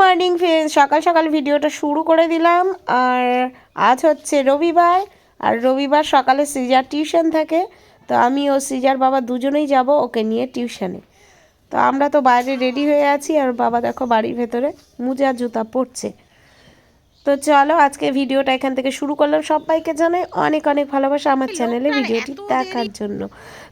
Morning সকাল সকাল ভিডিওটা শুরু করে দিলাম। আর আজ হচ্ছে রবিবার আর রবিবার সকালে সিজার টিউশন থাকে। তো আমি ও সিজার বাবা দুজনেই যাব ওকে নিয়ে টিউশনে। তো আমরা তো বাইরে রেডি হয়ে আছি আর বাবা দেখো বাড়ির ভেতরে মোজা জুতা পড়ছে তো চলো আজকে ভিডিওটা এখান থেকে শুরু করলাম। সবাইকে জানাই অনেক অনেক ভালোবাসা আমার চ্যানেলে ভিডিওটি দেখার জন্য।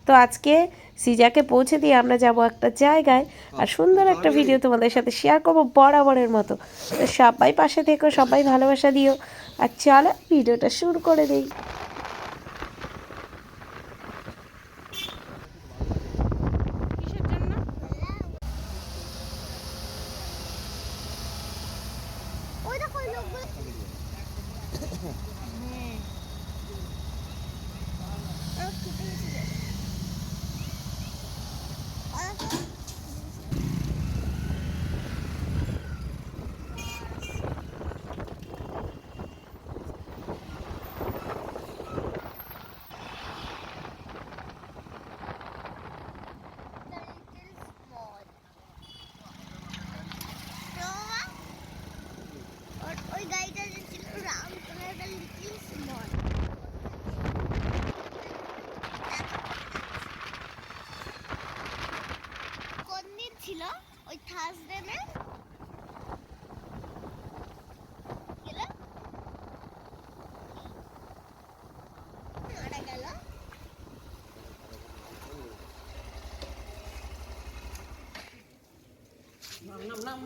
তো আজকে সিজাকে পৌঁছে দিয়ে আমরা যাব একটা জায়গায়। আর সুন্দর একটা ভিডিও তোমাদের সাথে শেয়ার করব বরাবরের মতো। তো সবাই পাশে থেকো সবাই ভালোবাসা দিও। আর চলো ভিডিওটা শুরু করে দিই।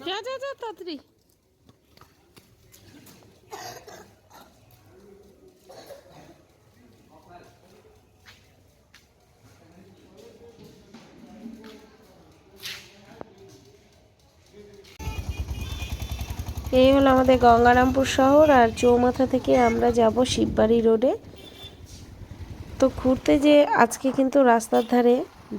যা যা যা, তাড়াতাড়ি। এই হলো আমাদের গঙ্গারামপুর শহর, আর চৌমাথা থেকে আমরা যাব শিববাড়ি রোডে। তো ঘুরতে যে আজকে কিন্তু রাস্তার ধারে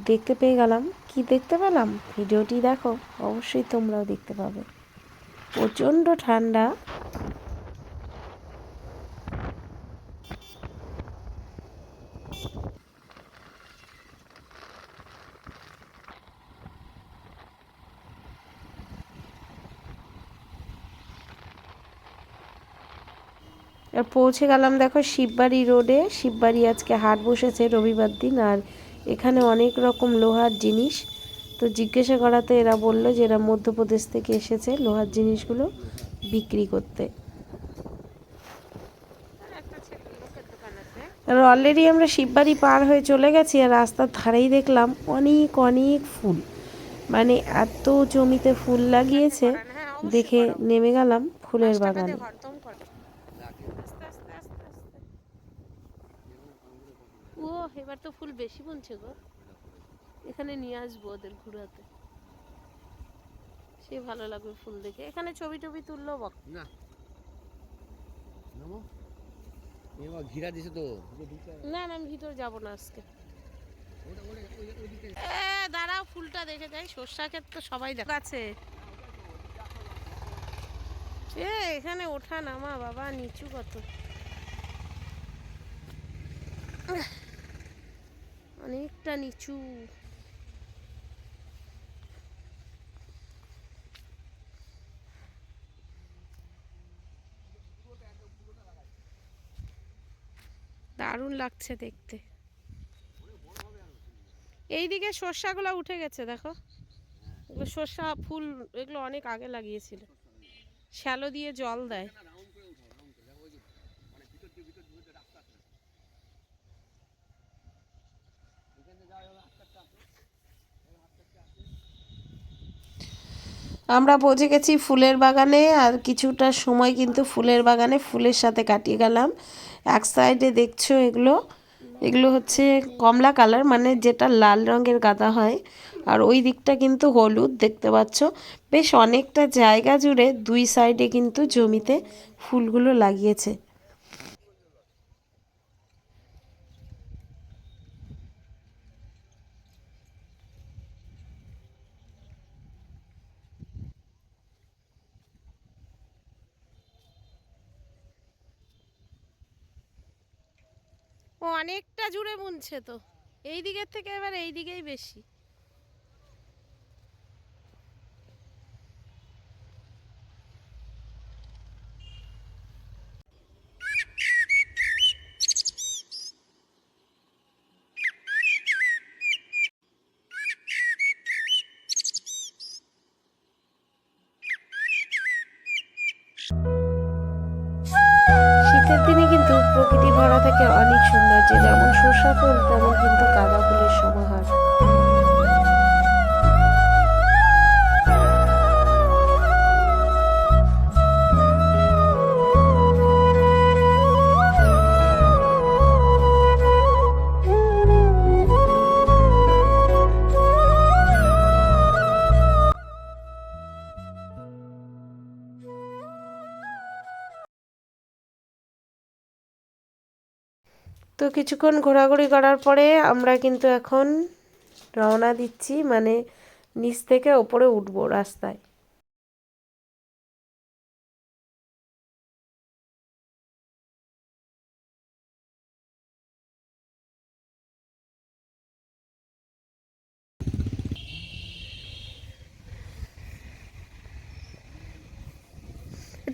দেখতে পেয়ে গেলাম। কি দেখতে পেলাম? ভিডিওটি দেখো, অবশ্যই তোমরাও দেখতে পাবে। প্রচণ্ড ঠান্ডা। পৌঁছে গেলাম দেখো শিববাড়ি রোডে। শিববাড়ি আজকে হাট বসেছে রবিবার দিন, আর এখানে অনেক রকম লোহার জিনিস। তো জিজ্ঞাসা করাতে এরা বলল যে এরা মধ্যপ্রদেশ থেকে এসেছে লোহার জিনিসগুলো বিক্রি করতে। আর অলরেডি আমরা শিববাড়ি পার হয়ে চলে গেছি আর রাস্তার ধারেই দেখলাম অনেক অনেক ফুল। মানে এত জমিতে ফুল লাগিয়েছে দেখে নেমে গেলাম ফুলের বাগানে। ও এবার তো ফুল বেশি বুনছে গো। এখানে নিয়ে আসব ওদের ঘুরাতে। সে ভালো লাগবে ফুল দেখে। এখানে ছবি টবি তুললো বক। না। ঘিরা দিছে তো। না না আমি ভিতর যাব না আজকে। এ দাঁড়াও ফুলটা দেখে যাই। সর্ষা ক্ষেত তো সবাই দেখা আছে। এ এখানে ওঠা নামা বাবা নিচু কত। অনেকটা নিচু। দারুণ লাগছে দেখতে। এইদিকে সর্ষাগুলো উঠে গেছে, দেখো। সর্ষা, ফুল, এগুলো অনেক আগে লাগিয়েছিল। শ্যালো দিয়ে জল দেয়। আমরা পৌঁছে গেছি ফুলের বাগানে আর কিছুটা সময় কিন্তু ফুলের বাগানে ফুলের সাথে কাটিয়ে গেলাম। এক সাইডে দেখছ এগুলো? এগুলো হচ্ছে কমলা কালার মানে যেটা লাল রঙের গাঁদা হয়। আর ওই দিকটা কিন্তু হলুদ দেখতে পাচ্ছ। বেশ অনেকটা জায়গা জুড়ে দুই সাইডে কিন্তু জমিতে ফুলগুলো লাগিয়েছে। অনেকটা জুড়ে বুনছে তো। এই দিকের থেকে এবার এই দিকেই বেশি। চারিদিকে অনেক সুন্দর যে যেমন সর্ষা ফুল তেমন কিন্তু গাঁদা ফুলের সমাহার। তো কিছুক্ষণ ঘোরাঘুরি করার পরে আমরা কিন্তু এখন রওনা দিচ্ছি মানে নিচ থেকে ওপরে উঠবো রাস্তায়।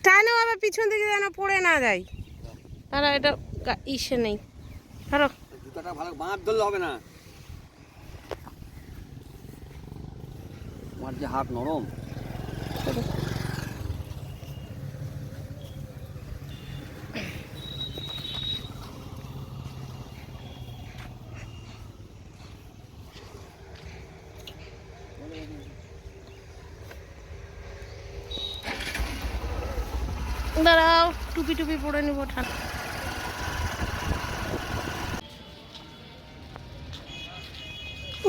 টানো আবার পিছন দিকে যেন পড়ে না যায়। তারা এটা ইসে নেই। ধরো। জুতাটা ভালো বাঁধ ধরলে হবে না। আমার যে হাত নরম। দাঁড়াও টুপি টুপি পরে নিব ঠান্ডা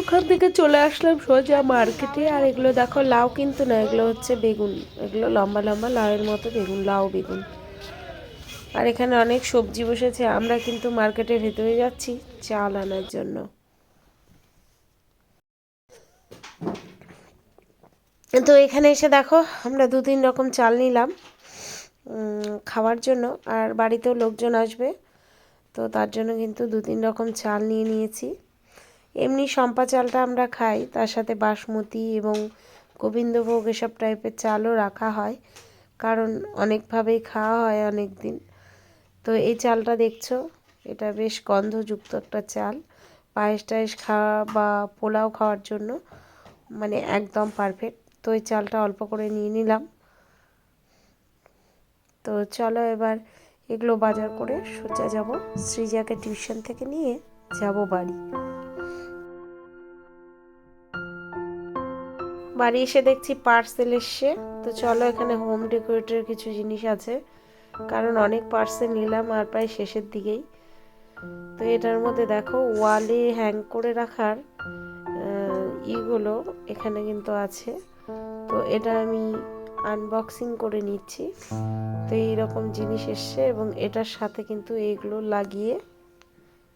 ওখান থেকে চলে আসলাম সোজা মার্কেটে। আর এগুলো দেখো, লাউ কিন্তু না, এগুলো হচ্ছে বেগুন। এগুলো লম্বা লম্বা লাউয়ের মতো বেগুন, লাউ বেগুন। আর এখানে অনেক সবজি বসেছে, আমরা কিন্তু মার্কেটের ভেতরে যাচ্ছি চাল আনার জন্য। তো এখানে এসে দেখো, আমরা দু তিন রকম চাল নিলাম খাওয়ার জন্য। আর বাড়িতেও লোকজন আসবে, তো তার জন্য কিন্তু দু তিন রকম চাল নিয়ে নিয়েছি। এমনি সম্পা চালটা আমরা খাই, তার সাথে বাসমতি এবং গোবিন্দভোগ এসব টাইপের চালও রাখা হয়, কারণ অনেকভাবেই খাওয়া হয় অনেক দিন তো এই চালটা দেখছ, এটা বেশ গন্ধযুক্ত একটা চাল। পায়েস টায়েস খাওয়া বা পোলাও খাওয়ার জন্য মানে একদম পারফেক্ট তো এই চালটা অল্প করে নিয়ে নিলাম। তো চলো এবার এগুলো বাজার করে সোজা যাব। সৃজাকে টিউশন থেকে নিয়ে যাব বাড়ি। বাড়ি এসে দেখছি পার্সেল এসছে। তো চলো এখানে হোম ডেকোরেটের কিছু জিনিস আছে। কারণ অনেক পার্সেল নিলাম আর প্রায় শেষের দিকেই। তো এটার মধ্যে দেখো ওয়ালে হ্যাং করে রাখার ইগুলো এখানে কিন্তু আছে। তো এটা আমি আনবক্সিং করে নিচ্ছি। তো এইরকম জিনিস এসছে এবং এটার সাথে কিন্তু এইগুলো লাগিয়ে,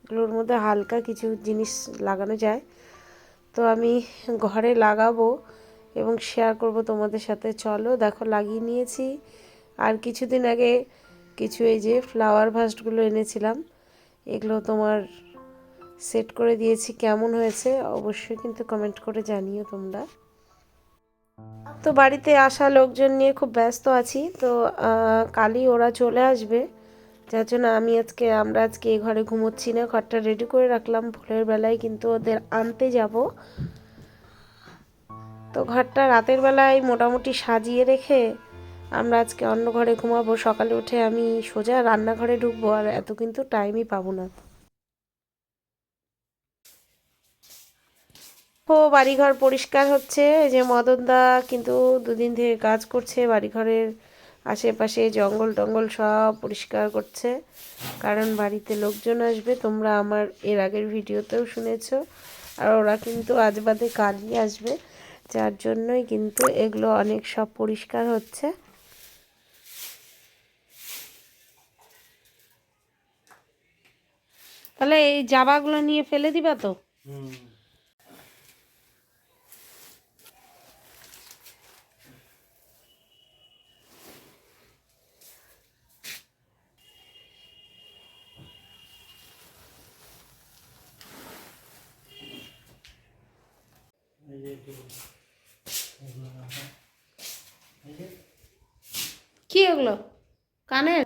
এগুলোর মধ্যে হালকা কিছু জিনিস লাগানো যায়। তো আমি ঘরে লাগাবো এবং শেয়ার করব তোমাদের সাথে। চলো, দেখো, লাগিয়ে নিয়েছি। আর কিছুদিন আগে কিছু এই যে ফ্লাওয়ার ভাসগুলো এনেছিলাম, এগুলো তোমার সেট করে দিয়েছি। কেমন হয়েছে অবশ্যই কিন্তু কমেন্ট করে জানিও তোমরা। তো বাড়িতে আসা লোকজন নিয়ে খুব ব্যস্ত আছি। তো কালই ওরা চলে আসবে। যার জন্য আমি আজকে, আমরা আজকে এই ঘরে ঘুমোচ্ছি না। ঘরটা রেডি করে রাখলাম। ভোরের বেলায় কিন্তু ওদের আনতে যাব। তো ঘরটা রাতের বেলায় মোটামুটি সাজিয়ে রেখে আমরা আজকে অন্য ঘরে ঘুমাবো। সকালে উঠে আমি সোজা রান্নাঘরে ঢুকবো আর এত কিন্তু টাইমই পাবো না। ও, বাড়িঘর পরিষ্কার হচ্ছে। যে মদনদা কিন্তু দুদিন থেকে কাজ করছে। বাড়িঘরের আশেপাশে জঙ্গল টঙ্গল সব পরিষ্কার করছে। কারণ বাড়িতে লোকজন আসবে। তোমরা আমার এর আগের ভিডিওতেও শুনেছ। আর ওরা কিন্তু আজ বাদে কালই আসবে। যার জন্যই কিন্তু এগুলো অনেক সব পরিষ্কার হচ্ছে। তাহলে এই জাবাগুলো নিয়ে ফেলে দিবা তো? কি ওগুলো কানের?